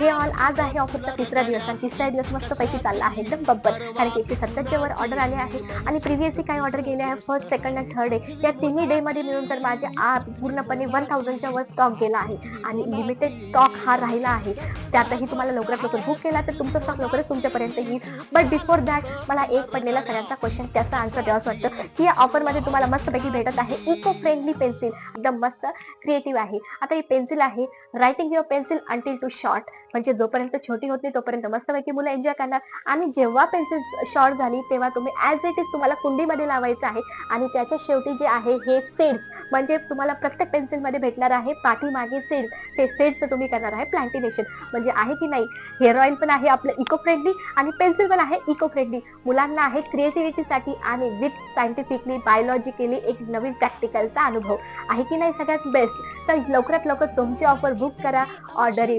हे ऑल आज आहे ऑफरचा तिसरा दिवस आणि तिसरा दिवस मस्तपैकी चालला आहे. एकदम बब्बर. कारण की एकशे सत्तरच्या वर ऑर्डर आले आहे आणि प्रिव्हियसली काय ऑर्डर गेले आहे. फर्स्ट सेकंड आणि थर्ड डे या तिन्ही डे मध्ये मिळून तर माझे आ पूर्णपणे वन थाउजंडच्या वर स्टॉक गेला आहे. आणि लिमिटेड स्टॉक हा राहिला आहे. त्यातही तुम्हाला लवकरात लवकर बुक केला तर तुमचा स्टॉक लवकरच तुमच्यापर्यंत येईल. बट बिफोर दॅट मला एक पडलेला सगळ्यांचा क्वेश्चन त्याचा आन्सर द्यावाच वाटतं. की या ऑफरमध्ये तुम्हाला मस्तपैकी भेटत आहे इको फ्रेंडली पेन्सिल एकदम मस्त क्रिएटिव्ह आहे. आता ही पेन्सिल आहे. Writing your pencil until too short म्हणजे जोपर्यंत छोटी होत नाही तोपर्यंत मस्तपैकी मुलं एन्जॉय करणार. आणि जेव्हा पेन्सिल शॉर्ट झाली तेव्हा तुम्ही ॲज इट इज तुम्हाला कुंडीमध्ये लावायचं आहे. आणि त्याच्या शेवटी जे आहे हे सेड्स म्हणजे तुम्हाला प्रत्येक पेन्सिलमध्ये भेटणार आहे पाठीमागे सेड्स ते सेड्सचं तुम्ही करणार आहे प्लांटिनेशन म्हणजे आहे की नाही? हेअर ऑइल पण आहे आपलं इको फ्रेंडली आणि पेन्सिल पण आहे इको फ्रेंडली मुलांना आहे क्रिएटिव्हिटीसाठी आणि विथ सायंटिफिकली बायोलॉजिकली एक नवीन प्रॅक्टिकलचा अनुभव. आहे की नाही सगळ्यात बेस्ट तर लवकरात लवकर तुमची ऑफर बुक करा. ऑर्डर